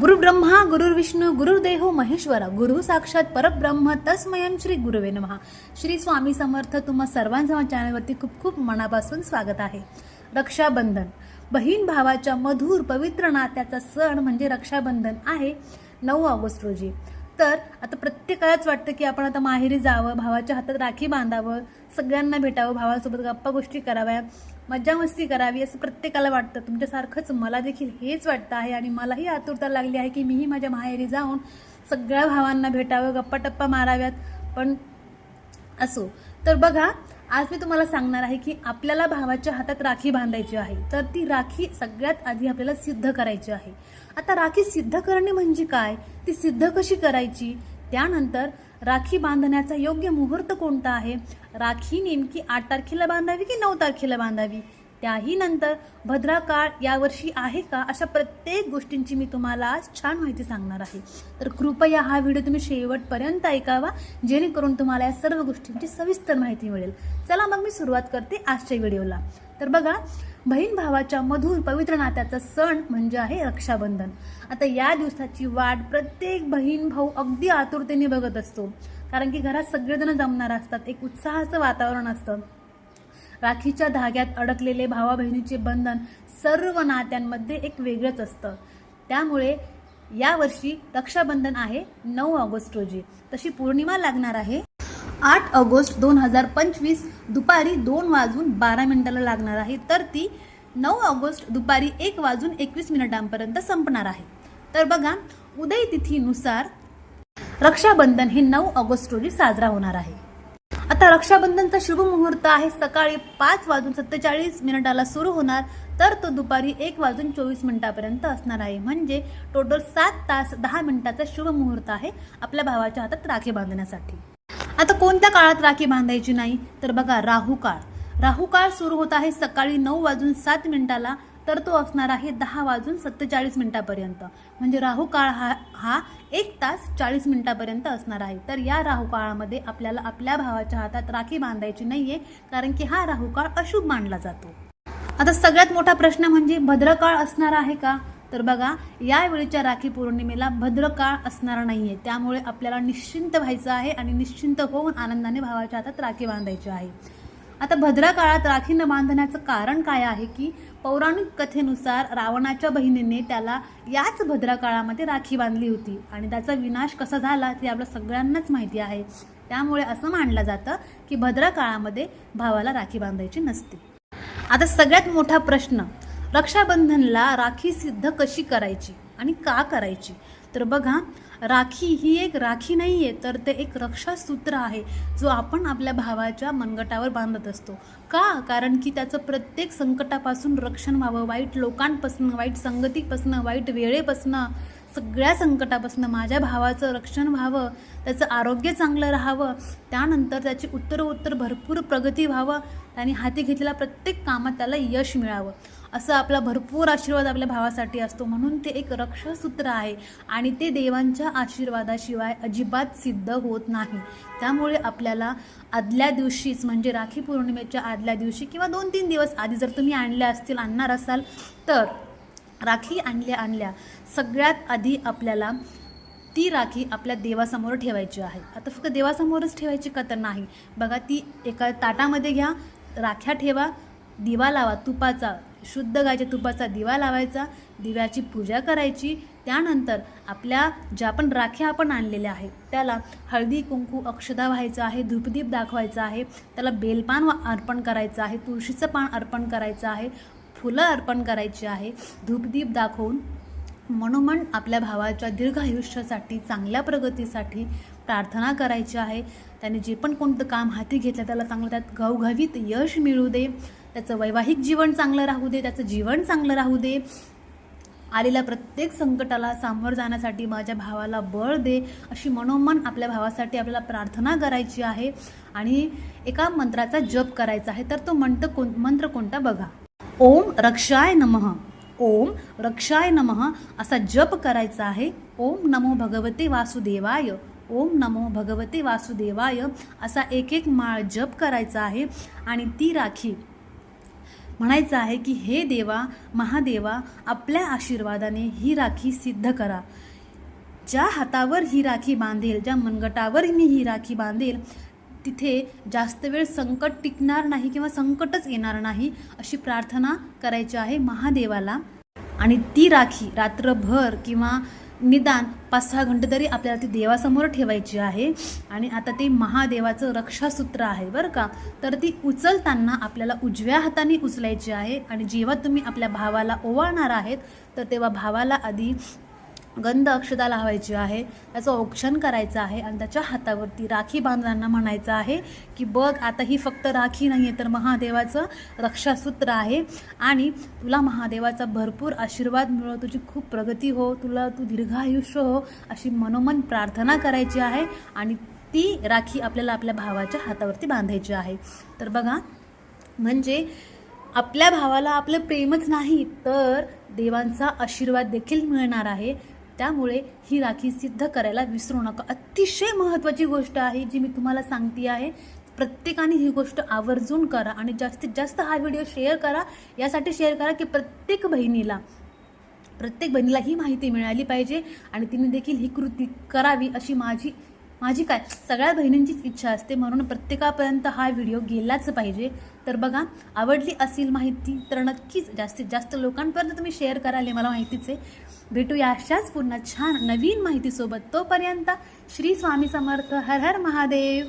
गुरुब्रह्मा गुरुर्विष्णू गुरुर्देहो महेश्वरा गुरु साक्षात परब्रह्म तस्मयं श्री गुरुवे नमः. श्री स्वामी समर्थ तुम्हा सर्वांचं चॅनलवरती खूप खूप मनापासून स्वागत आहे. रक्षाबंधन. बहीण भावाच्या मधुर पवित्र नात्याचा सण म्हणजे रक्षाबंधन आहे नऊ ऑगस्ट रोजी. तर आता प्रत्येकालाच वाटतं की आपण आता माहेरी जावं भावाच्या हातात राखी बांधावं सगळ्यांना भेटावं भावासोबत गप्पा गोष्टी कराव्या मज्जा मस्ती करावी असं प्रत्येकाला वाटतं. तुमच्यासारखंच मला देखील हेच वाटतं आहे आणि मलाही आतुरता लागली आहे की मीही माझ्या माहेरी जाऊन सगळ्या भावांना भेटावं गप्पा टप्पा माराव्यात. पण असो तर बघा आज मी तुम्हाला सांगणार आहे की आपल्याला भावाच्या हातात राखी बांधायची आहे. तर ती राखी सगळ्यात आधी आपल्याला सिद्ध करायची आहे. आता राखी सिद्ध करणे म्हणजे काय? ती सिद्ध कशी करायची? त्यानंतर राखी बांधण्याचा योग्य मुहूर्त कोणता आहे? राखी नेमकी आठ तारखेला बांधावी की नऊ तारखेला बांधावी? त्याही नंतर भद्रा काळ यावर्षी आहे का अशा प्रत्येक गोष्टींची मी तुम्हाला आज छान माहिती सांगणार आहे. तर कृपया हा व्हिडिओ तुम्ही शेवटपर्यंत ऐकावा जेणेकरून तुम्हाला या सर्व गोष्टींची सविस्तर माहिती मिळेल. चला मग मी सुरुवात करते आजच्या व्हिडिओला. तर बघा बहीण भावाच्या मधुर पवित्र नात्याचा सण म्हणजे आहे रक्षाबंधन. आता या दिवसाची वाट प्रत्येक बहीण भाऊ अगदी आतुरतेने बघत असतो. कारण की घरात सगळेजण जमणार असतात एक उत्साहाचं वातावरण असतं. राखीच्या धाग्यात अडकलेले भावा बहिणीचे बंधन सर्व नात्यांमध्ये एक वेगळंच असतं. त्यामुळे यावर्षी रक्षाबंधन आहे नऊ ऑगस्ट रोजी. तशी पौर्णिमा लागणार आहे. आठ ऑगस्ट दोन हजार पंचवीस दुपारी दोन वाजून बारा मिनिटाला लागणार आहे. तर ती नऊ ऑगस्ट दुपारी एक वाजून एकवीस मिनिटांपर्यंत संपणार आहे. तर बघा उदय तिथीनुसार रक्षाबंधन हे नऊ ऑगस्ट रोजी साजरा होणार आहे. आता रक्षाबंधनचा शुभ मुहूर्त आहे. सकाळी पाच वाजून सत्तेचाळीस मिनिटाला सुरू होणार. तर तो दुपारी एक वाजून चोवीस मिनिटापर्यंत असणार आहे. म्हणजे टोटल सात तास दहा मिनिटाचा शुभ मुहूर्त आहे आपल्या भावाच्या हातात राखी बांधण्यासाठी. आता कोणत्या काळात राखी बांधायची नाही? तर बघा राहू काळ. राहू काळ सुरू होत आहे सकाळी नऊ वाजून सात मिनिटाला. तर तो असणार आहे दहा वाजून सत्तेचाळीस मिनिटापर्यंत. म्हणजे राहू काळ हा हा एक तास चाळीस मिनिटापर्यंत असणार आहे. तर या राहू काळामध्ये आपल्याला आपल्या भावाच्या हातात राखी बांधायची नाहीये कारण की हा राहू काळ अशुभ मानला जातो. आता सगळ्यात मोठा प्रश्न म्हणजे भद्रकाळ असणार आहे का? तर बघा यावेळीच्या राखी पौर्णिमेला भद्रकाळ असणार नाहीये. त्यामुळे आपल्याला निश्चिंत व्हायचं आहे आणि निश्चिंत होऊन आनंदाने भावाच्या हातात राखी बांधायची आहे. आता भद्रा काळात राखी न बांधण्याचं कारण काय आहे की पौराणिक कथेनुसार रावणाच्या बहिणीने त्याला याच भद्रा काळामध्ये राखी बांधली होती. आणि त्याचा विनाश कसा झाला ते आपल्या सगळ्यांनाच माहिती आहे. त्यामुळे असं मानलं जातं की भद्रा काळामध्ये भावाला राखी बांधायची नसते. आता सगळ्यात मोठा प्रश्न रक्षाबंधनला राखी सिद्ध कशी करायची आणि का करायची? तर बघा राखी ही एक राखी नाही आहे तर ते एक रक्षासूत्र आहे जो आपण आपल्या भावाच्या मनगटावर बांधत असतो. का? कारण की त्याचं प्रत्येक संकटापासून रक्षण व्हावं वाईट लोकांपासून वाईट संगतीपासून वाईट वेळेपासून सगळ्या संकटापासून माझ्या भावाचं रक्षण व्हावं त्याचं आरोग्य चांगलं राहावं त्यानंतर त्याची उत्तरोत्तर भरपूर प्रगती व्हावं आणि हाती घेतलेल्या प्रत्येक कामात त्याला यश मिळावं. असं आपला भरपूर आशीर्वाद आपल्या भावासाठी असतो. म्हणून ते एक रक्षासूत्र आहे. आणि ते देवांच्या आशीर्वादाशिवाय अजिबात सिद्ध होत नाही. त्यामुळे आपल्याला आदल्या दिवशीच म्हणजे राखी पौर्णिमेच्या आदल्या दिवशी किंवा दोन तीन दिवस आधी जर तुम्ही आणल्या असतील आणणार असाल तर राखी आणल्या आणल्या. सगळ्यात आधी आपल्याला ती राखी आपल्या देवासमोर ठेवायची आहे. आता फक्त देवासमोरच ठेवायची का तर नाही. बघा ती एका ताटामध्ये घ्या राख्या ठेवा दिवा लावा तुपाचा शुद्ध गायच्या तुपाचा दिवा लावायचा दिव्याची पूजा करायची त्यानंतर आपल्या ज्या पण राख्या आपण आणलेल्या आहेत त्याला हळदी कुंकू अक्षदा व्हायचं आहे धूपदीप दाखवायचं आहे त्याला बेलपान वा- अर्पण करायचं आहे तुळशीचं पान अर्पण करायचं आहे फुलं अर्पण करायची आहे धूपदीप दाखवून मनोमन आपल्या भावाच्या दीर्घ आयुष्यासाठी चांगल्या प्रगतीसाठी प्रार्थना करायची आहे. त्याने जे पण कोणतं काम हाती घेतलं त्याला चांगलं त्यात घवघवीत यश मिळू दे. त्याचं वैवाहिक जीवन चांगलं राहू दे त्याचं जीवन चांगलं राहू दे. आलेल्या प्रत्येक संकटाला सामोरं जाण्यासाठी माझ्या भावाला बळ दे अशी मनोमन आपल्या भावासाठी आपल्याला प्रार्थना करायची आहे आणि एका मंत्राचा जप करायचा आहे. तर तो मंत्र कोण मंत्र कोणता बघा. ओम रक्षाय नमः. ओम रक्षाय नमः. असा जप करायचा आहे. ओम नमो भगवते वासुदेवाय. ओम नमो भगवते वासुदेवाय. असा एक एक माळ जप करायचा आहे. आणि ती राखी म्हणायचं आहे की हे देवा महादेवा आपल्या आशीर्वादाने ही राखी सिद्ध करा. ज्या हातावर ही राखी बांधेल ज्या मनगटावर मी ही राखी बांधेल तिथे जास्त वेळ संकट टिकणार नाही किंवा संकटच येणार नाही अशी प्रार्थना करायची आहे महादेवाला. आणि ती राखी रात्रभर किंवा निदान पाच सहा घंटे तरी आपल्याला ती देवासमोर ठेवायची आहे. आणि आता ते महादेवाचं रक्षासूत्र आहे बरं का. तर ती उचलताना आपल्याला उजव्या हाताने उचलायची आहे. आणि जेव्हा तुम्ही आपल्या भावाला ओवाळणार आहेत तर तेव्हा भावाला आधी गंध अक्षता लावायची आहे त्याचं औक्षण करायचं आहे आणि त्याच्या हातावरती राखी बांधताना म्हणायचं आहे की बघ आता ही फक्त राखी नाही आहे तर महादेवाचं रक्षासूत्र आहे आणि तुला महादेवाचा भरपूर आशीर्वाद मिळो तुझी खूप प्रगती हो तुला तू दीर्घायुष्य हो अशी मनोमन प्रार्थना करायची आहे आणि ती राखी आपल्याला आपल्या भावाच्या हातावरती बांधायची आहे. तर बघा म्हणजे आपल्या भावाला आपलं प्रेमच नाही तर देवांचा आशीर्वाद देखील मिळणार आहे. त्यामुळे ही राखी सिद्ध करायला विसरू नका. अतिशय महत्त्वाची गोष्ट आहे जी मी तुम्हाला सांगते आहे. प्रत्येकाने ही गोष्ट आवर्जून करा आणि जास्तीत जास्त हा व्हिडिओ शेअर करा. यासाठी शेअर करा की प्रत्येक बहिणीला प्रत्येक बहिणीला ही माहिती मिळाली पाहिजे आणि तिने देखील ही कृती करावी अशी माझी माझी काय सगळ्या बहिणींचीच इच्छा असते म्हणून प्रत्येकापर्यंत हा व्हिडिओ गेलाच पाहिजे. तर बघा आवडली असेल माहिती तर नक्कीच जास्तीत जास्त लोकांपर्यंत तुम्ही शेअर कराल हे मला माहितीच आहे. भेटूया अशाच पुन्हा छान नवीन माहितीसोबत. तोपर्यंत श्री स्वामी समर्थ हर हर महादेव.